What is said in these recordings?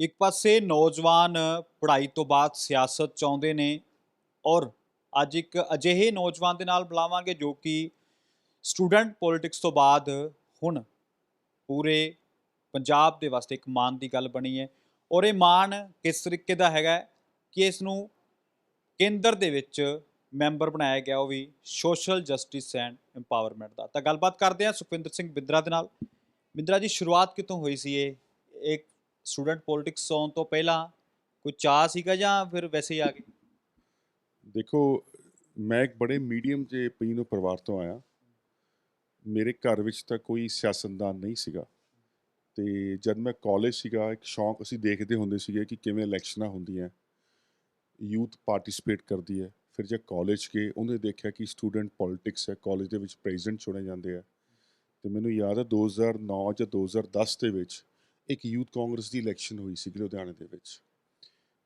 ਇੱਕ ਪਾਸੇ ਨੌਜਵਾਨ ਪੜ੍ਹਾਈ ਤੋਂ ਬਾਅਦ ਸਿਆਸਤ ਚਾਹੁੰਦੇ ਨੇ ਔਰ ਅੱਜ ਇੱਕ ਅਜਿਹੇ ਨੌਜਵਾਨ ਦੇ ਨਾਲ ਬੁਲਾਵਾਂਗੇ ਜੋ ਕਿ ਸਟੂਡੈਂਟ ਪੋਲਿਟਿਕਸ ਤੋਂ ਬਾਅਦ ਹੁਣ ਪੂਰੇ ਪੰਜਾਬ ਦੇ ਵਾਸਤੇ ਇੱਕ ਮਾਣ ਦੀ ਗੱਲ ਬਣੀ ਹੈ ਔਰ ਇਹ ਮਾਣ ਕਿਸ ਤਰੀਕੇ ਦਾ ਹੈਗਾ ਕਿ ਇਸ ਨੂੰ ਕੇਂਦਰ ਦੇ ਵਿੱਚ ਮੈਂਬਰ ਬਣਾਇਆ ਗਿਆ ਉਹ ਵੀ ਸੋਸ਼ਲ ਜਸਟਿਸ ਐਂਡ ਐਮਪਾਵਰਮੈਂਟ ਦਾ ਤਾਂ ਗੱਲਬਾਤ ਕਰਦੇ ਹਾਂ ਸੁਖਵਿੰਦਰ ਸਿੰਘ ਬਿੰਦਰਾ ਦੇ ਨਾਲ। ਬਿੰਦਰਾ ਜੀ, ਸ਼ੁਰੂਆਤ ਕਿਤੋਂ ਹੋਈ ਸੀ ਇਹ? ਇੱਕ ਸਟੂਡੈਂਟ ਪੋਲਿਟਿਕਸ ਆਉਣ ਤੋਂ ਪਹਿਲਾਂ ਕੋਈ ਚਾਹ ਸੀਗਾ ਜਾਂ ਫਿਰ ਵੈਸੇ ਹੀ ਆ ਗਏ? ਦੇਖੋ, ਮੈਂ ਇੱਕ ਬੜੇ ਮੀਡੀਅਮ ਜੇ ਪੀਨੋ ਪਰਿਵਾਰ ਤੋਂ ਆਇਆ। ਮੇਰੇ ਘਰ ਵਿੱਚ ਤਾਂ ਕੋਈ ਸਿਆਸਤਦਾਨ ਨਹੀਂ ਸੀਗਾ। ਤੇ ਜਦ ਮੈਂ ਕਾਲਜ ਸੀਗਾ, ਇੱਕ ਸ਼ੌਂਕ ਅਸੀਂ ਦੇਖਦੇ ਹੁੰਦੇ ਸੀਗੇ ਕਿ ਕਿਵੇਂ ਇਲੈਕਸ਼ਨਾਂ ਹੁੰਦੀਆਂ ਯੂਥ ਪਾਰਟਿਸਿਪੇਟ ਕਰਦੀ ਹੈ। ਫਿਰ ਜੇ ਕਾਲਜ ਗਏ, ਉਹਨੇ ਦੇਖਿਆ ਕਿ ਸਟੂਡੈਂਟ ਪੋਲਿਟਿਕਸ ਹੈ, ਕਾਲਜ ਦੇ ਵਿੱਚ ਪ੍ਰੈਜ਼ੀਡੈਂਟ ਚੁਣੇ ਜਾਂਦੇ ਆ ਤੇ ਮੈਨੂੰ ਯਾਦ ਹੈ 2009 ਜਾਂ 2010 ਦੇ ਵਿੱਚ ਇੱਕ ਯੂਥ ਕਾਂਗਰਸ ਦੀ ਇਲੈਕਸ਼ਨ ਹੋਈ ਸੀ ਲੁਧਿਆਣੇ ਦੇ ਵਿੱਚ।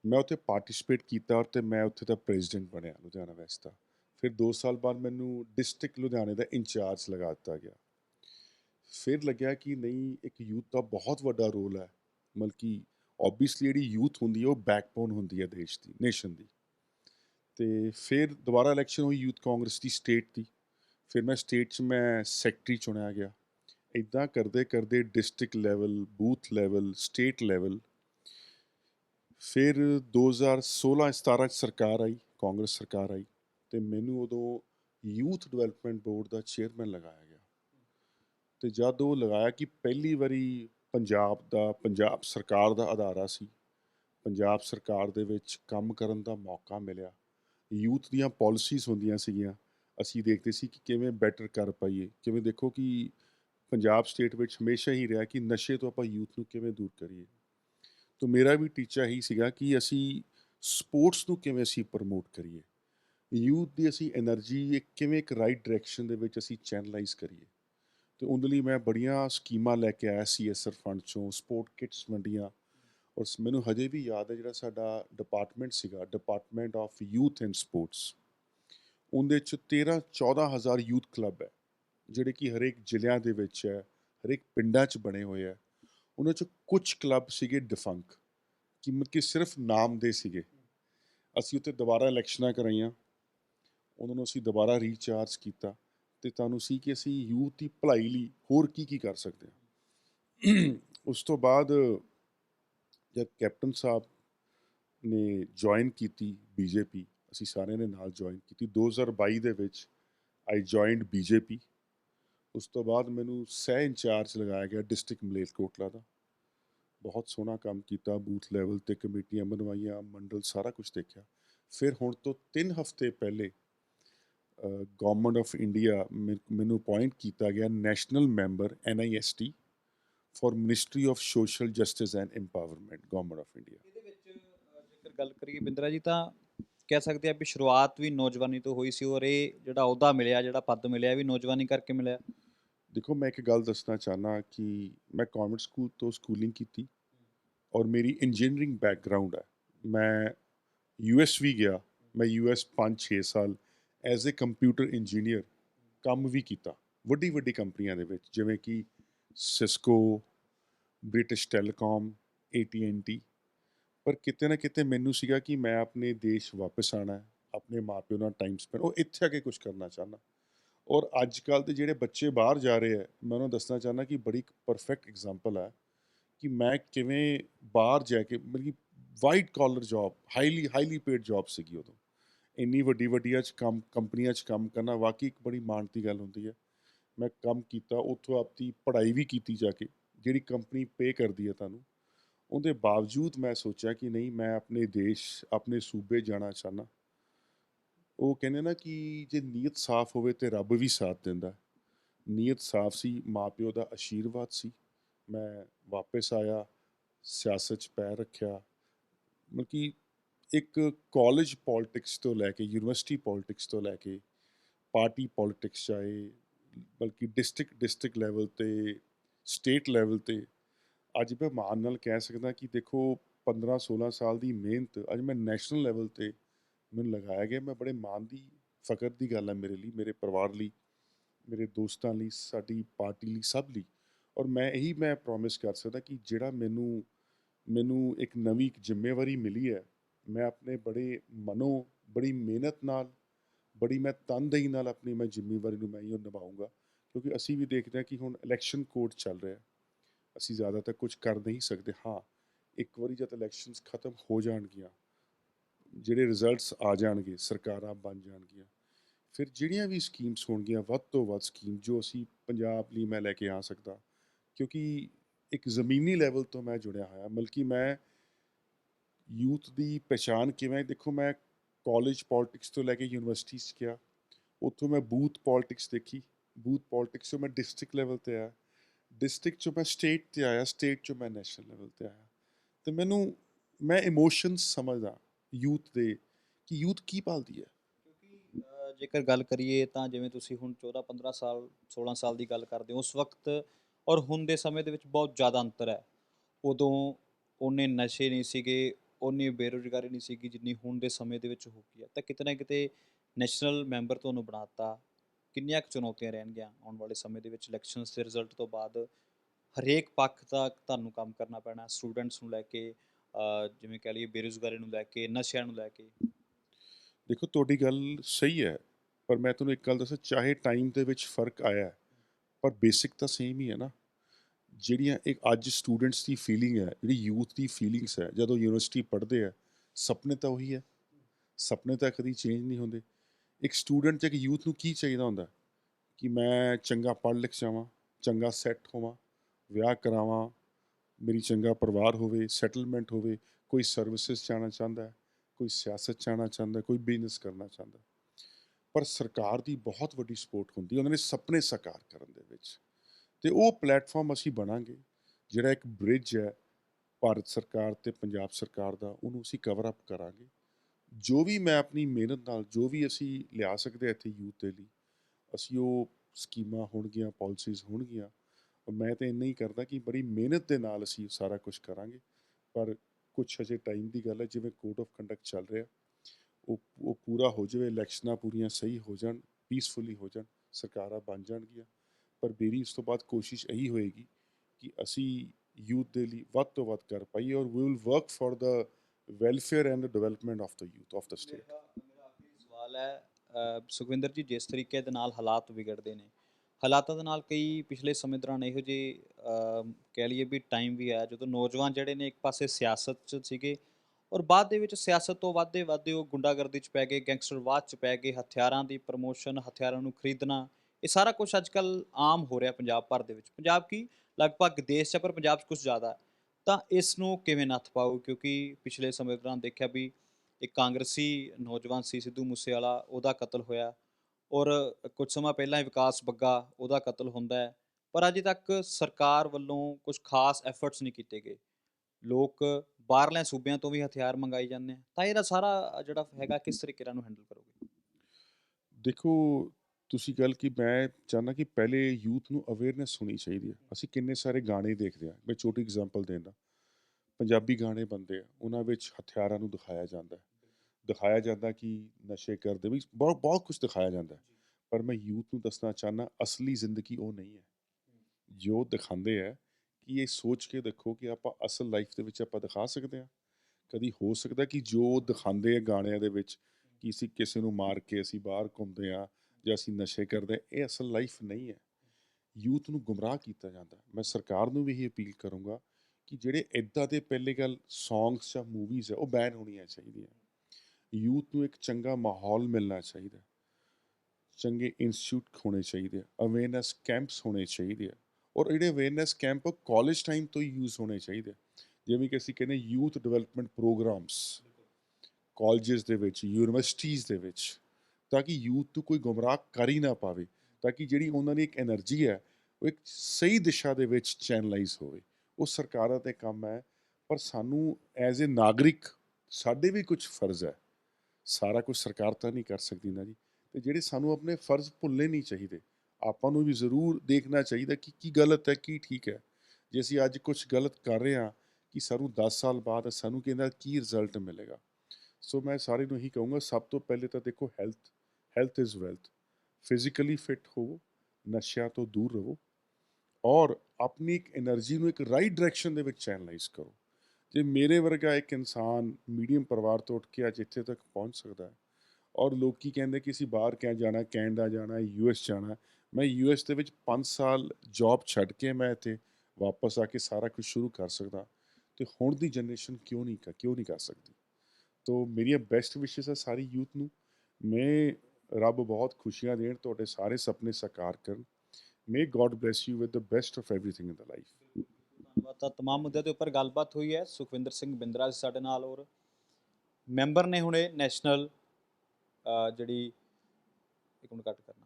ਮੈਂ ਉੱਥੇ ਪਾਰਟਿਸਿਪੇਟ ਕੀਤਾ ਔਰ ਤੇ ਮੈਂ ਉੱਥੇ ਦਾ ਪ੍ਰੈਜ਼ੀਡੈਂਟ ਬਣਿਆ ਲੁਧਿਆਣਾ ਵੈਸਟ ਦਾ ਫਿਰ 2 ਸਾਲ ਬਾਅਦ ਮੈਨੂੰ ਡਿਸਟ੍ਰਿਕਟ ਲੁਧਿਆਣੇ ਦਾ ਇੰਚਾਰਜ ਲਗਾ ਦਿੱਤਾ ਗਿਆ। ਫਿਰ ਲੱਗਿਆ ਕਿ ਨਹੀਂ, ਇੱਕ ਯੂਥ ਦਾ ਬਹੁਤ ਵੱਡਾ ਰੋਲ ਹੈ। ਬਲਕਿ ਆਬਵੀਅਸਲੀ ਜਿਹੜੀ ਯੂਥ ਹੁੰਦੀ ਹੈ ਉਹ ਬੈਕਬੋਨ ਹੁੰਦੀ ਹੈ ਦੇਸ਼ ਦੀ ਨੇਸ਼ਨ ਦੀ। ਤੇ ਫਿਰ ਦੁਬਾਰਾ ਇਲੈਕਸ਼ਨ ਹੋਈ ਯੂਥ ਕਾਂਗਰਸ ਦੀ ਸਟੇਟ ਦੀ। ਫਿਰ ਮੈਂ ਸਟੇਟ 'ਚ ਮੈਂ ਸੈਕਟਰੀ ਚੁਣਿਆ ਗਿਆ। ਇਦਾਂ ਕਰਦੇ ਕਰਦੇ district level, booth level, state level, ਫਿਰ 2016-17 ਚ ਸਰਕਾਰ ਆਈ, ਕਾਂਗਰਸ ਸਰਕਾਰ ਆਈ ਤੇ ਮੈਨੂੰ ਉਦੋਂ ਯੂਥ ਡਿਵੈਲਪਮੈਂਟ ਬੋਰਡ ਦਾ ਚੇਅਰਮੈਨ ਲਗਾਇਆ ਗਿਆ। ਤੇ ਜਦ ਉਹ ਲਗਾਇਆ ਕਿ ਪਹਿਲੀ ਵਾਰੀ ਪੰਜਾਬ ਦਾ, ਪੰਜਾਬ ਸਰਕਾਰ ਦਾ ਅਦਾਰਾ ਸੀ, ਪੰਜਾਬ ਸਰਕਾਰ ਦੇ ਵਿੱਚ ਕੰਮ ਕਰਨ ਦਾ ਮੌਕਾ ਮਿਲਿਆ, ਯੂਥ ਦੀਆਂ ਪਾਲਿਸੀਜ਼ ਹੁੰਦੀਆਂ ਸੀਗੀਆਂ, ਅਸੀਂ ਦੇਖਦੇ ਸੀ ਕਿ ਕਿਵੇਂ ਬੈਟਰ ਕਰ ਪਾਈਏ, ਕਿਵੇਂ ਦੇਖੋ ਕਿ ਪੰਜਾਬ ਸਟੇਟ ਵਿੱਚ ਹਮੇਸ਼ਾ ਹੀ ਰਿਹਾ ਕਿ ਨਸ਼ੇ ਤੋਂ ਆਪਾਂ ਯੂਥ ਨੂੰ ਕਿਵੇਂ ਦੂਰ ਕਰੀਏ। ਤਾਂ ਮੇਰਾ ਵੀ ਟੀਚਾ ਹੀ ਸੀਗਾ ਕਿ ਅਸੀਂ ਸਪੋਰਟਸ ਨੂੰ ਕਿਵੇਂ ਅਸੀਂ ਪ੍ਰਮੋਟ ਕਰੀਏ। ਯੂਥ ਦੀ ਅਸੀਂ એનર્ਜੀ ਕਿਵੇਂ ਇੱਕ ਰਾਈਟ ਡਾਇਰੈਕਸ਼ਨ ਦੇ ਵਿੱਚ ਅਸੀਂ ਚੈਨਲਾਈਜ਼ ਕਰੀਏ। ਤੇ ਉਹਦੇ ਲਈ ਮੈਂ ਬੜੀਆਂ ਸਕੀਮਾਂ ਲੈ ਕੇ ਆਇਆ ਸੀ ਸੀਐਸਆਰ ਫੰਡ ਚੋਂ ਸਪੋਰਟ ਕਿਟਸ ਵੰਡੀਆਂ। ਔਰ ਮੈਨੂੰ ਹਜੇ ਵੀ ਯਾਦ ਹੈ ਜਿਹੜਾ ਸਾਡਾ ਡਿਪਾਰਟਮੈਂਟ ਸੀਗਾ department of youth and sports ਉਹਦੇ ਚ 13 14000 ਯੂਥ ਕਲੱਬ ਹੈ। ਜਿਹੜੇ ਕਿ ਹਰੇਕ ਜ਼ਿਲ੍ਹਿਆਂ ਦੇ ਵਿੱਚ ਹੈ, ਹਰੇਕ ਪਿੰਡਾਂ 'ਚ ਬਣੇ ਹੋਏ ਹੈ, ਉਹਨਾਂ 'ਚ ਕੁਝ ਕਲੱਬ ਸੀਗੇ ਡਿਫੰਕ ਕਿ ਮਤਲਬ ਕਿ ਸਿਰਫ ਨਾਮ ਦੇ ਸੀਗੇ। ਅਸੀਂ ਉੱਤੇ ਦੁਬਾਰਾ ਇਲੈਕਸ਼ਨਾਂ ਕਰਾਈਆਂ, ਉਹਨਾਂ ਨੂੰ ਅਸੀਂ ਦੁਬਾਰਾ ਰੀਚਾਰਜ ਕੀਤਾ ਤੇ ਤੁਹਾਨੂੰ ਸੀ ਕਿ ਅਸੀਂ ਯੂਥ ਦੀ ਭਲਾਈ ਲਈ ਹੋਰ ਕੀ ਕੀ ਕਰ ਸਕਦੇ ਹਾਂ। ਉਸ ਤੋਂ ਬਾਅਦ ਜਦ ਕੈਪਟਨ ਸਾਹਿਬ ਨੇ ਜੁਆਇਨ ਕੀਤੀ ਬੀਜੇਪੀ ਅਸੀਂ ਸਾਰਿਆਂ ਨੇ ਨਾਲ ਜੁਆਇਨ ਕੀਤੀ। 2022 ਦੇ ਵਿੱਚ ਆਈ ਜੁਆਇਨਡ ਬੀਜੇਪੀ ਉਸ ਤੋਂ ਬਾਅਦ ਮੈਨੂੰ ਸਹਿ ਇੰਚਾਰਜ ਲਗਾਇਆ ਗਿਆ ਡਿਸਟ੍ਰਿਕਟ ਮਲੇਰਕੋਟਲਾ ਦਾ। ਬਹੁਤ ਸੋਹਣਾ ਕੰਮ ਕੀਤਾ, ਬੂਥ ਲੈਵਲ ਤੇ ਕਮੇਟੀਆਂ ਬਣਵਾਈਆਂ, ਮੰਡਲ ਸਾਰਾ ਕੁਝ ਦੇਖਿਆ। ਫਿਰ ਹੁਣ ਤੋਂ 3 ਹਫ਼ਤੇ ਪਹਿਲੇ ਗਵਰਨਮੈਂਟ ਆਫ ਇੰਡੀਆ ਮੈਨੂੰ ਅਪਾਇੰਟ ਕੀਤਾ ਗਿਆ national member NIST for ministry of social justice and empowerment government of India ਇਹਦੇ ਵਿੱਚ ਜੇਕਰ ਗੱਲ ਕਰੀਏ ਬਿੰਦਰਾ ਜੀ, ਤਾਂ ਕਹਿ ਸਕਦੇ ਆ ਵੀ ਸ਼ੁਰੂਆਤ ਵੀ ਨੌਜਵਾਨੀ ਤੋਂ ਹੋਈ ਸੀ ਔਰ ਇਹ ਜਿਹੜਾ ਅਹੁਦਾ ਮਿਲਿਆ, ਜਿਹੜਾ ਪਦ ਮਿਲਿਆ ਵੀ ਨੌਜਵਾਨੀ ਕਰਕੇ ਮਿਲਿਆ। ਦੇਖੋ, ਮੈਂ ਇੱਕ ਗੱਲ ਦੱਸਣਾ ਚਾਹਨਾ ਕਿ ਮੈਂ ਕਨਵੈਂਟ ਸਕੂਲ ਤੋਂ ਸਕੂਲਿੰਗ ਕੀਤੀ ਔਰ ਮੇਰੀ ਇੰਜੀਨੀਅਰਿੰਗ ਬੈਕਗ੍ਰਾਉਂਡ ਹੈ। ਮੈਂ ਯੂਐਸ ਵੀ ਗਿਆ, ਮੈਂ ਯੂਐਸ 5-6 ਸਾਲ ਐਜ਼ ਅ ਕੰਪਿਊਟਰ ਇੰਜੀਨੀਅਰ ਕੰਮ ਵੀ ਕੀਤਾ ਵੱਡੀ ਵੱਡੀ ਕੰਪਨੀਆਂ ਦੇ ਵਿੱਚ, ਜਿਵੇਂ ਕਿ ਸਿਸਕੋ ਬ੍ਰਿਟਿਸ਼ ਟੈਲੀਕਾਮ AT&T ਪਰ ਕਿਤੇ ਨਾ ਕਿਤੇ ਮੈਨੂੰ ਸੀਗਾ ਕਿ ਮੈਂ ਆਪਣੇ ਦੇਸ਼ ਵਾਪਸ ਆਣਾ ਹੈ, ਆਪਣੇ ਮਾਪਿਓ ਨਾਲ ਟਾਈਮ ਸਪੈਂਡ ਉਹ ਇੱਥੇ ਆ ਕੇ ਕੁਝ ਕਰਨਾ ਚਾਹੁੰਦਾ। ਔਰ ਅੱਜ ਕੱਲ ਦੇ ਜਿਹੜੇ ਬੱਚੇ ਬਾਹਰ ਜਾ ਰਹੇ ਹੈ, ਮੈਂ ਉਹਨਾਂ ਨੂੰ ਦੱਸਣਾ ਚਾਹੁੰਦਾ ਕਿ ਬੜੀ ਪਰਫੈਕਟ ਐਗਜ਼ਾਮਪਲ ਹੈ ਕਿ ਮੈਂ ਕਿਵੇਂ ਬਾਹਰ ਜਾ ਕੇ ਮਤਲਬ ਕਿ white collar job highly highly paid job ਸੀਗੀ ਉਦੋਂ। ਇੰਨੀ ਵੱਡੀ ਵੱਡੀਆਂ ਚ ਕੰਮ, ਕੰਪਨੀਆਂ ਚ ਕੰਮ ਕਰਨਾ ਵਾਕਈ ਇੱਕ ਬੜੀ ਮਾਣ ਦੀ ਗੱਲ ਹੁੰਦੀ ਹੈ। ਮੈਂ ਕੰਮ ਕੀਤਾ, ਉੱਥੋਂ ਆਪਦੀ ਪੜ੍ਹਾਈ ਵੀ ਕੀਤੀ ਜਾ ਕੇ, ਜਿਹੜੀ ਕੰਪਨੀ ਪੇ ਕਰਦੀ ਹੈ ਤੁਹਾਨੂੰ, ਉਹਦੇ ਬਾਵਜੂਦ ਮੈਂ ਸੋਚਿਆ ਕਿ ਨਹੀਂ, ਮੈਂ ਆਪਣੇ ਦੇਸ਼, ਆਪਣੇ ਸੂਬੇ ਜਾਣਾ ਚਾਹਨਾ ਉਹ ਕਹਿੰਦੇ ਨਾ ਕਿ ਜੇ ਨੀਅਤ ਸਾਫ਼ ਹੋਵੇ ਤੇ ਰੱਬ ਵੀ ਸਾਥ ਦਿੰਦਾ। ਨੀਅਤ ਸਾਫ਼ ਸੀ, ਮਾਪਿਓ ਦਾ ਆਸ਼ੀਰਵਾਦ ਸੀ। ਮੈਂ ਵਾਪਸ ਆਇਆ, ਸਿਆਸਤ 'ਚ ਪੈਰ ਰੱਖਿਆ। ਮਤਲਬ ਕਿ ਇੱਕ ਕਾਲਜ ਪੋਲਿਟਿਕਸ ਤੋਂ ਲੈ ਕੇ, ਯੂਨੀਵਰਸਿਟੀ ਪੋਲਿਟਿਕਸ ਤੋਂ ਲੈ ਕੇ, ਪਾਰਟੀ ਪੋਲਿਟਿਕਸ ਚਾਹੇ, ਬਲਕਿ ਡਿਸਟ੍ਰਿਕਟ ਡਿਸਟ੍ਰਿਕਟ ਲੈਵਲ ਤੇ, ਸਟੇਟ ਲੈਵਲ ਤੇ, ਅੱਜ ਮੈਂ ਮਾਣ ਨਾਲ ਕਹਿ ਸਕਦਾ ਕਿ ਦੇਖੋ 15 16 ਸਾਲ ਦੀ ਮਿਹਨਤ, ਅੱਜ ਮੈਂ ਨੈਸ਼ਨਲ ਲੈਵਲ ਤੇ ਮੈਨੂੰ ਲਗਾਇਆ ਗਿਆ, ਮੈਂ ਬੜੇ ਮਾਣ ਦੀ ਫਖਰ ਦੀ ਗੱਲ ਹੈ ਮੇਰੇ ਲਈ, ਮੇਰੇ ਪਰਿਵਾਰ ਲਈ, ਮੇਰੇ ਦੋਸਤਾਂ ਲਈ, ਸਾਡੀ ਪਾਰਟੀ ਲਈ, ਸਭ ਲਈ। ਔਰ ਮੈਂ ਇਹੀ ਮੈਂ ਪ੍ਰੋਮਿਸ ਕਰ ਸਕਦਾ ਕਿ ਜਿਹੜਾ ਮੈਨੂੰ ਮੈਨੂੰ ਇੱਕ ਨਵੀਂ ਇੱਕ ਜ਼ਿੰਮੇਵਾਰੀ ਮਿਲੀ ਹੈ, ਮੈਂ ਆਪਣੇ ਬੜੇ ਮਨੋਂ, ਬੜੀ ਮਿਹਨਤ ਨਾਲ, ਬੜੀ ਮੈਂ ਤਨਦੇਹੀ ਨਾਲ ਆਪਣੀ ਮੈਂ ਜ਼ਿੰਮੇਵਾਰੀ ਨੂੰ ਮੈਂ ਹੀ ਨਿਭਾਉਂਗਾ ਕਿਉਂਕਿ ਅਸੀਂ ਵੀ ਦੇਖਦੇ ਹਾਂ ਕਿ ਹੁਣ ਇਲੈਕਸ਼ਨ ਕੋਡ ਚੱਲ ਰਿਹਾ ਅਸੀਂ ਜ਼ਿਆਦਾ ਤਾਂ ਕੁਝ ਕਰ ਨਹੀਂ ਸਕਦੇ। ਹਾਂ, ਇੱਕ ਵਾਰੀ ਜਦ ਇਲੈਕਸ਼ਨਸ ਖਤਮ ਹੋ ਜਾਣਗੀਆਂ ਜਿਹੜੇ ਰਿਜ਼ਲਟਸ ਆ ਜਾਣਗੇ, ਸਰਕਾਰਾਂ ਬਣ ਜਾਣਗੀਆਂ। ਫਿਰ ਜਿਹੜੀਆਂ ਵੀ ਸਕੀਮਸ ਹੋਣਗੀਆਂ, ਵੱਧ ਤੋਂ ਵੱਧ ਸਕੀਮ ਜੋ ਅਸੀਂ ਪੰਜਾਬ ਲਈ ਮੈਂ ਲੈ ਕੇ ਆ ਸਕਦਾ, ਕਿਉਂਕਿ ਇੱਕ ਜ਼ਮੀਨੀ ਲੈਵਲ ਤੋਂ ਮੈਂ ਜੁੜਿਆ ਹੋਇਆ। ਬਲਕਿ ਮੈਂ ਯੂਥ ਦੀ ਪਛਾਣ ਕਿਵੇਂ, ਦੇਖੋ ਮੈਂ ਕਾਲਜ ਪੋਲਿਟਿਕਸ ਤੋਂ ਲੈ ਕੇ ਯੂਨੀਵਰਸਿਟੀ 'ਚ ਗਿਆ। ਉੱਥੋਂ ਮੈਂ ਬੂਥ ਪੋਲਿਟਿਕਸ ਦੇਖੀ। ਬੂਥ ਪੋਲਿਟਿਕਸ ਤੋਂ ਮੈਂ ਡਿਸਟ੍ਰਿਕਟ ਲੈਵਲ ਤੇ ਆਇਆ। ਡਿਸਟ੍ਰਿਕਟ ਚੋਂ ਮੈਂ ਸਟੇਟ ਤੇ ਆਇਆ ਸਟੇਟ ਚੋਂ ਮੈਂ ਨੈਸ਼ਨਲ ਲੈਵਲ ਤੇ ਆਇਆ। ਤੇ ਮੈਨੂੰ, ਮੈਂ ਇਮੋਸ਼ਨਸ ਸਮਝਦਾ। ਯੂਥ ਦੇ, ਕਿ ਯੂਥ ਕੀ ਭਾਲਦੀ ਹੈ? ਕਿਉਂਕਿ ਜੇਕਰ ਗੱਲ ਕਰੀਏ ਤਾਂ ਜਿਵੇਂ ਤੁਸੀਂ ਹੁਣ 14 15 ਸਾਲ 16 ਸਾਲ ਦੀ ਗੱਲ ਕਰਦੇ ਹੋ, ਉਸ ਵਕਤ ਔਰ ਹੁਣ ਦੇ ਸਮੇਂ ਦੇ ਵਿੱਚ ਬਹੁਤ ਜ਼ਿਆਦਾ ਅੰਤਰ ਹੈ। ਉਦੋਂ ਉਹਨੇ ਨਸ਼ੇ ਨਹੀਂ ਸੀਗੇ ਉਹਨੇ ਬੇਰੁਜ਼ਗਾਰੀ ਨਹੀਂ ਸੀਗੀ ਜਿੰਨੀ ਹੁਣ ਦੇ ਸਮੇਂ ਦੇ ਵਿੱਚ ਹੋ ਗਈ ਹੈ। ਤਾਂ ਕਿਤੇ ਨਾ ਕਿਤੇ ਨੈਸ਼ਨਲ ਮੈਂਬਰ ਤੁਹਾਨੂੰ ਬਣਾਤਾ, ਕਿੰਨੀਆਂ ਕੁ ਚੁਣੌਤੀਆਂ ਰਹਿਣਗੀਆਂ ਆਉਣ ਵਾਲੇ ਸਮੇਂ ਦੇ ਵਿੱਚ ਇਲੈਕਸ਼ਨਸ ਦੇ ਰਿਜ਼ਲਟ ਤੋਂ ਬਾਅਦ? ਹਰੇਕ ਪੱਖ ਦਾ ਤੁਹਾਨੂੰ ਕੰਮ ਕਰਨਾ ਪੈਣਾ, ਸਟੂਡੈਂਟਸ ਨੂੰ ਲੈ ਕੇ ਜਿਵੇਂ ਕਹਿ ਲਈਏ ਬੇਰੁਜ਼ਗਾਰੀ ਨੂੰ ਲੈ ਕੇ ਨਸ਼ਿਆਂ ਨੂੰ ਲੈ ਕੇ। ਦੇਖੋ ਤੁਹਾਡੀ ਗੱਲ ਸਹੀ ਹੈ ਪਰ ਮੈਂ ਤੁਹਾਨੂੰ ਇੱਕ ਗੱਲ ਦੱਸਾਂ ਚਾਹੇ ਟਾਈਮ ਦੇ ਵਿੱਚ ਫ਼ਰਕ ਆਇਆ ਹੈ, ਪਰ ਬੇਸਿਕ ਤਾਂ ਸੇਮ ਹੀ ਹੈ ਨਾ। ਜਿਹੜੀਆਂ ਇੱਕ ਅੱਜ ਸਟੂਡੈਂਟਸ ਦੀ ਫੀਲਿੰਗ ਹੈ ਜਿਹੜੀ ਯੂਥ ਦੀ ਫੀਲਿੰਗਸ ਹੈ ਜਦੋਂ ਯੂਨੀਵਰਸਿਟੀ ਪੜ੍ਹਦੇ ਆ ਸੁਪਨੇ ਤਾਂ ਉਹੀ ਹੈ। ਸੁਪਨੇ ਤਾਂ ਕਦੀ ਚੇਂਜ ਨਹੀਂ ਹੁੰਦੇ। ਇੱਕ ਸਟੂਡੈਂਟ ਤੇ ਇੱਕ ਯੂਥ ਨੂੰ ਕੀ ਚਾਹੀਦਾ ਹੁੰਦਾ? ਕਿ ਮੈਂ ਚੰਗਾ ਪੜ੍ਹ ਲਿਖ ਜਾਵਾਂ ਚੰਗਾ ਸੈੱਟ ਹੋਵਾਂ ਵਿਆਹ ਕਰਾਵਾਂ ਮੇਰੀ ਚੰਗਾ ਪਰਿਵਾਰ ਹੋਵੇ ਸੈਟਲਮੈਂਟ ਹੋਵੇ, ਕੋਈ ਸਰਵਿਸਿਜ਼ ਚਾਹਣਾ ਚਾਹੁੰਦਾ ਹੈ, ਕੋਈ ਸਿਆਸਤ ਚਾਹਣਾ ਚਾਹੁੰਦਾ ਕੋਈ ਬਿਜ਼ਨਸ ਕਰਨਾ ਚਾਹੁੰਦਾ ਪਰ ਸਰਕਾਰ ਦੀ ਬਹੁਤ ਵੱਡੀ ਸਪੋਰਟ ਹੁੰਦੀ ਉਹਨਾਂ ਨੇ ਸੁਪਨੇ ਸਾਕਾਰ ਕਰਨ ਦੇ ਵਿੱਚ। ਤੇ ਉਹ ਪਲੇਟਫਾਰਮ ਅਸੀਂ ਬਣਾਂਗੇ, ਜਿਹੜਾ ਇੱਕ ਬ੍ਰਿਜ ਹੈ, ਭਾਰਤ ਸਰਕਾਰ ਤੇ ਪੰਜਾਬ ਸਰਕਾਰ ਦਾ, ਉਹਨੂੰ ਅਸੀਂ ਕਵਰ ਅਪ ਕਰਾਂਗੇ। ਜੋ ਵੀ ਮੈਂ ਆਪਣੀ ਮਿਹਨਤ ਨਾਲ, ਜੋ ਵੀ ਅਸੀਂ ਲਿਆ ਸਕਦੇ ਹਾਂ ਇੱਥੇ ਯੂਥ ਦੇ ਲਈ, ਅਸੀਂ ਉਹ ਸਕੀਮਾਂ ਹੋਣਗੀਆਂ ਪਾਲਿਸੀਜ਼ ਹੋਣਗੀਆਂ ਮੈਂ ਤਾਂ ਇੰਨਾ ਹੀ ਕਰਦਾ ਕਿ ਬੜੀ ਮਿਹਨਤ ਦੇ ਨਾਲ ਅਸੀਂ ਸਾਰਾ ਕੁਝ ਕਰਾਂਗੇ। ਪਰ ਕੁਝ ਅਜੇ ਟਾਈਮ ਦੀ ਗੱਲ ਹੈ, ਜਿਵੇਂ ਕੋਡ ਆਫ ਕੰਡਕਟ ਚੱਲ ਰਿਹਾ, ਉਹ ਉਹ ਪੂਰਾ ਹੋ ਜਾਵੇ ਇਲੈਕਸ਼ਨਾਂ ਪੂਰੀਆਂ ਸਹੀ ਹੋ ਜਾਣ ਪੀਸਫੁਲੀ ਹੋ ਜਾਣ, ਸਰਕਾਰਾਂ ਬਣ ਜਾਣਗੀਆਂ। ਪਰ ਮੇਰੀ ਇਸ ਤੋਂ ਬਾਅਦ ਕੋਸ਼ਿਸ਼ ਇਹੀ ਹੋਏਗੀ ਕਿ ਅਸੀਂ ਯੂਥ ਦੇ ਲਈ ਵੱਧ ਤੋਂ ਵੱਧ ਕਰ ਪਾਈਏ ਔਰ we will work for the welfare and development of the youth of the state ਮੇਰਾ ਆਖਰੀ ਸਵਾਲ ਹੈ ਸੁਖਵਿੰਦਰ ਜੀ, ਜਿਸ ਤਰੀਕੇ ਦੇ ਨਾਲ ਹਾਲਾਤ ਵਿਗੜਦੇ ਨੇ ਹਾਲਾਤਾਂ ਦੇ ਨਾਲ ਕਈ ਪਿਛਲੇ ਸਮੇਂ ਦੌਰਾਨ ਇਹੋ ਜਿਹੇ ਕਹਿ ਲਈਏ ਵੀ ਟਾਈਮ ਵੀ ਆਇਆ ਜਦੋਂ ਨੌਜਵਾਨ ਜਿਹੜੇ ਨੇ ਇੱਕ ਪਾਸੇ ਸਿਆਸਤ 'ਚ ਸੀਗੇ ਔਰ ਬਾਅਦ ਦੇ ਵਿੱਚ ਸਿਆਸਤ ਤੋਂ ਵੱਧਦੇ ਵੱਧਦੇ ਉਹ ਗੁੰਡਾਗਰਦੀ 'ਚ ਪੈ ਗਏ ਗੈਂਗਸਟਰਵਾਦ 'ਚ ਪੈ ਗਏ ਹਥਿਆਰਾਂ ਦੀ ਪ੍ਰਮੋਸ਼ਨ ਹਥਿਆਰਾਂ ਨੂੰ ਖਰੀਦਣਾ ਇਹ ਸਾਰਾ ਕੁਝ ਅੱਜਕੱਲ ਆਮ ਹੋ ਰਿਹਾ ਪੰਜਾਬ ਭਰ ਦੇ ਵਿੱਚ। ਪੰਜਾਬ ਕੀ? ਲਗਭਗ ਦੇਸ਼ 'ਚ ਹੈ, ਪਰ ਪੰਜਾਬ 'ਚ ਕੁਝ ਜ਼ਿਆਦਾ। ਤਾਂ ਇਸ ਨੂੰ ਕਿਵੇਂ ਨੱਥ ਪਾਓ ਕਿਉਂਕਿ ਪਿਛਲੇ ਸਮੇਂ ਦੌਰਾਨ ਦੇਖਿਆ ਵੀ ਇੱਕ ਕਾਂਗਰਸੀ ਨੌਜਵਾਨ ਸੀ ਸਿੱਧੂ ਮੂਸੇਵਾਲਾ ਉਹਦਾ ਕਤਲ ਹੋਇਆ। ਔਰ ਕੁਝ ਸਮਾਂ ਪਹਿਲਾਂ ਵਿਕਾਸ ਬੱਗਾ ਉਹਦਾ ਕਤਲ ਹੁੰਦਾ ਹੈ, ਪਰ ਅਜੇ ਤੱਕ ਸਰਕਾਰ ਵੱਲੋਂ ਕੁਝ ਖਾਸ ਐਫਰਟਸ ਨਹੀਂ ਕੀਤੇ ਗਏ। ਲੋਕ ਬਾਹਰਲੇ ਸੂਬਿਆਂ ਤੋਂ ਵੀ ਹਥਿਆਰ ਮੰਗਾਈ ਜਾਂਦੇ ਆ, ਤਾਂ ਇਹਦਾ ਸਾਰਾ ਜਿਹੜਾ ਹੈਗਾ ਕਿਸ ਤਰੀਕੇ ਨਾਲ ਹੈਂਡਲ ਕਰੋਗੇ? ਦੇਖੋ, ਤੁਸੀਂ ਗੱਲ ਕਿ, ਮੈਂ ਚਾਹੁੰਦਾ ਕਿ ਪਹਿਲੇ ਯੂਥ ਨੂੰ ਅਵੇਅਰਨੈਸ ਹੋਣੀ ਚਾਹੀਦੀ ਹੈ। ਅਸੀਂ ਕਿੰਨੇ ਸਾਰੇ ਗਾਣੇ ਦੇਖਦੇ ਹਾਂ, ਮੈਂ ਛੋਟੀ ਐਗਜ਼ਾਮਪਲ ਦੇਣਾ ਪੰਜਾਬੀ ਗਾਣੇ ਬਣਦੇ ਆ, ਉਹਨਾਂ ਵਿੱਚ ਹਥਿਆਰਾਂ ਨੂੰ ਦਿਖਾਇਆ ਜਾਂਦਾ ਹੈ। ਦਿਖਾਇਆ ਜਾਂਦਾ ਕਿ ਨਸ਼ੇ ਕਰਦੇ ਵੀ ਬਹੁਤ ਬਹੁਤ ਕੁਝ ਦਿਖਾਇਆ ਜਾਂਦਾ। ਪਰ ਮੈਂ ਯੂਥ ਨੂੰ ਦੱਸਣਾ ਚਾਹਨਾ ਅਸਲੀ ਜ਼ਿੰਦਗੀ ਉਹ ਨਹੀਂ ਹੈ। ਜੋ ਦਿਖਾਉਂਦੇ ਆ ਕਿ ਇਹ ਸੋਚ ਕੇ ਦੇਖੋ ਕਿ ਆਪਾਂ ਅਸਲ ਲਾਈਫ ਦੇ ਵਿੱਚ ਆਪਾਂ ਦਿਖਾ ਸਕਦੇ ਹਾਂ। ਕਦੀ ਹੋ ਸਕਦਾ ਕਿ ਜੋ ਦਿਖਾਉਂਦੇ ਆ ਗਾਣਿਆਂ ਦੇ ਵਿੱਚ ਕਿ ਅਸੀਂ ਕਿਸੇ ਨੂੰ ਮਾਰ ਕੇ ਅਸੀਂ ਬਾਹਰ ਘੁੰਮਦੇ ਆ ਜਾਂ ਅਸੀਂ ਨਸ਼ੇ ਕਰਦੇ ਇਹ ਅਸਲ ਲਾਈਫ ਨਹੀਂ ਹੈ। ਯੂਥ ਨੂੰ ਗੁੰਮਰਾਹ ਕੀਤਾ ਜਾਂਦਾ। ਮੈਂ ਸਰਕਾਰ ਨੂੰ ਵੀ ਇਹ ਅਪੀਲ ਕਰੂੰਗਾ ਕਿ ਜਿਹੜੇ ਇਦਾਂ ਦੇ ਪਹਿਲੇ ਗੱਲ ਸੌਂਗਸ ਜਾਂ ਮੂਵੀਜ਼ ਹੈ ਉਹ ਬੈਨ ਹੋਣੀਆਂ ਚਾਹੀਦੀਆਂ। ਯੂਥ ਨੂੰ ਇੱਕ ਚੰਗਾ ਮਾਹੌਲ ਮਿਲਣਾ ਚਾਹੀਦਾ ਚੰਗੇ ਇੰਸਟੀਚਿਊਟ ਹੋਣੇ ਚਾਹੀਦੇ ਆ ਅਵੇਅਰਨੈਸ ਕੈਂਪਸ ਹੋਣੇ ਚਾਹੀਦੇ ਆ ਔਰ ਜਿਹੜੇ ਅਵੇਅਰਨੈਸ ਕੈਂਪ ਕਾਲਜ ਟਾਈਮ ਤੋਂ ਯੂਜ਼ ਹੋਣੇ ਚਾਹੀਦੇ ਜਿਵੇਂ ਕਿ ਅਸੀਂ ਕਹਿੰਦੇ ਯੂਥ ਡਿਵੈਲਪਮੈਂਟ ਪ੍ਰੋਗਰਾਮਸ ਕਾਲਜਸ ਦੇ ਵਿੱਚ ਯੂਨੀਵਰਸਿਟੀਆਂ ਦੇ ਵਿੱਚ, ਤਾਂ ਕਿ ਯੂਥ ਨੂੰ ਕੋਈ ਗੁੰਮਰਾਹ ਕਰ ਹੀ ਨਾ ਪਾਵੇ, ਤਾਂ ਕਿ ਜਿਹੜੀ ਉਹਨਾਂ ਦੀ ਇੱਕ એનર્ਜੀ ਹੈ, ਉਹ ਇੱਕ ਸਹੀ ਦਿਸ਼ਾ ਦੇ ਵਿੱਚ ਚੈਨਲਾਈਜ਼ ਹੋਵੇ। ਉਹ ਸਰਕਾਰਾਂ ਤੇ ਕੰਮ ਹੈ, ਪਰ ਸਾਨੂੰ ਐਜ਼ ਅ ਨਾਗਰਿਕ ਸਾਡੇ ਵੀ ਕੁਝ ਫਰਜ਼ ਹੈ। ਸਾਰਾ ਕੁਝ ਸਰਕਾਰ ਤਾਂ ਨਹੀਂ ਕਰ ਸਕਦੀ ਨਾ ਜੀ। ਤੇ ਜਿਹੜੇ ਸਾਨੂੰ ਆਪਣੇ ਫਰਜ਼ ਭੁੱਲੇ ਨਹੀਂ ਚਾਹੀਦੇ, ਆਪਾਂ ਨੂੰ ਵੀ ਜ਼ਰੂਰ ਦੇਖਣਾ ਚਾਹੀਦਾ ਕਿ ਕੀ ਗਲਤ ਹੈ, ਕੀ ਠੀਕ ਹੈ। ਜੇ ਅਸੀਂ ਅੱਜ ਕੁਝ ਗਲਤ ਕਰ ਰਹੇ ਹਾਂ ਕਿ ਸਾਨੂੰ 10 ਸਾਲ ਬਾਅਦ ਸਾਨੂੰ ਕਿਹਦਾ ਕੀ ਰਿਜ਼ਲਟ ਮਿਲੇਗਾ। ਸੋ ਮੈਂ ਸਾਰੇ ਨੂੰ ਹੀ ਕਹੂੰਗਾ, ਸਭ ਤੋਂ ਪਹਿਲੇ ਤਾਂ ਦੇਖੋ health health is wealth physically fit ਹੋਵੋ, ਨਸ਼ਿਆਂ ਤੋਂ ਦੂਰ ਰਹੋ। ਔਰ ਆਪਣੀ ਇੱਕ એનર્ਜੀ ਨੂੰ ਇੱਕ ਰਾਈਟ ਡਾਇਰੈਕਸ਼ਨ ਦੇ ਵਿੱਚ ਚੈਨਲਾਈਜ਼ ਕਰੋ। ਜੇ ਮੇਰੇ ਵਰਗਾ ਇੱਕ ਇਨਸਾਨ ਮੀਡੀਅਮ ਪਰਿਵਾਰ ਤੋਂ ਉੱਠ ਕੇ ਅੱਜ ਇੱਥੇ ਤੱਕ ਪਹੁੰਚ ਸਕਦਾ ਹੈ। ਔਰ ਲੋਕੀ ਕਹਿੰਦੇ ਕਿ ਅਸੀਂ ਬਾਹਰ ਕਿਆ ਜਾਣਾ, ਕੈਨੇਡਾ ਜਾਣਾ ਯੂਐਸ ਜਾਣਾ। ਮੈਂ ਯੂਐਸ ਦੇ ਵਿੱਚ 5 ਸਾਲ ਜੌਬ ਛੱਡ ਕੇ ਮੈਂ ਇੱਥੇ ਵਾਪਸ ਆ ਕੇ ਸਾਰਾ ਕੁਝ ਸ਼ੁਰੂ ਕਰ ਸਕਦਾ। ਤੇ ਹੁਣ ਦੀ ਜਨਰੇਸ਼ਨ ਕਿਉਂ ਨਹੀਂ ਕਰ, ਕਿਉਂ ਨਹੀਂ ਕਰ ਸਕਦੀ? ਤੋ ਮੇਰੀਆਂ ਬੈਸਟ ਵਿਸ਼ੇਸ ਹੈ ਸਾਰੀ ਯੂਥ ਨੂੰ। ਮੈਂ ਰੱਬ ਬਹੁਤ ਖੁਸ਼ੀਆਂ ਦੇਣ, ਤੁਹਾਡੇ ਸਾਰੇ ਸੁਪਨੇ ਸਾਕਾਰ ਕਰਨ। May god bless you with the best of everything in the life ਤਾਂ तमाम ਮੁੱਦਿਆਂ ਦੇ ਉੱਪਰ ਗੱਲਬਾਤ ਹੋਈ ਹੈ ਸੁਖਵਿੰਦਰ ਸਿੰਘ ਬਿੰਦਰਾ ਜੀ ਸਾਡੇ ਨਾਲ ਔਰ ਮੈਂਬਰ ਨੇ ਹੁਣੇ ਨੈਸ਼ਨਲ ਅਹ, ਜਿਹੜੀ ਇੱਕ ਮਿੰਟ ਕੱਟ ਕਰਨਾ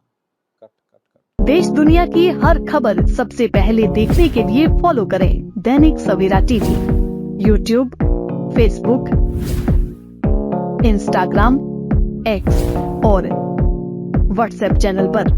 ਕੱਟ ਕੱਟ ਕੱਟ देश दुनिया की हर खबर सबसे पहले देखने के लिए फॉलो करें Dainik Savera TV YouTube Facebook Instagram X और व्हाट्सएप चैनल पर।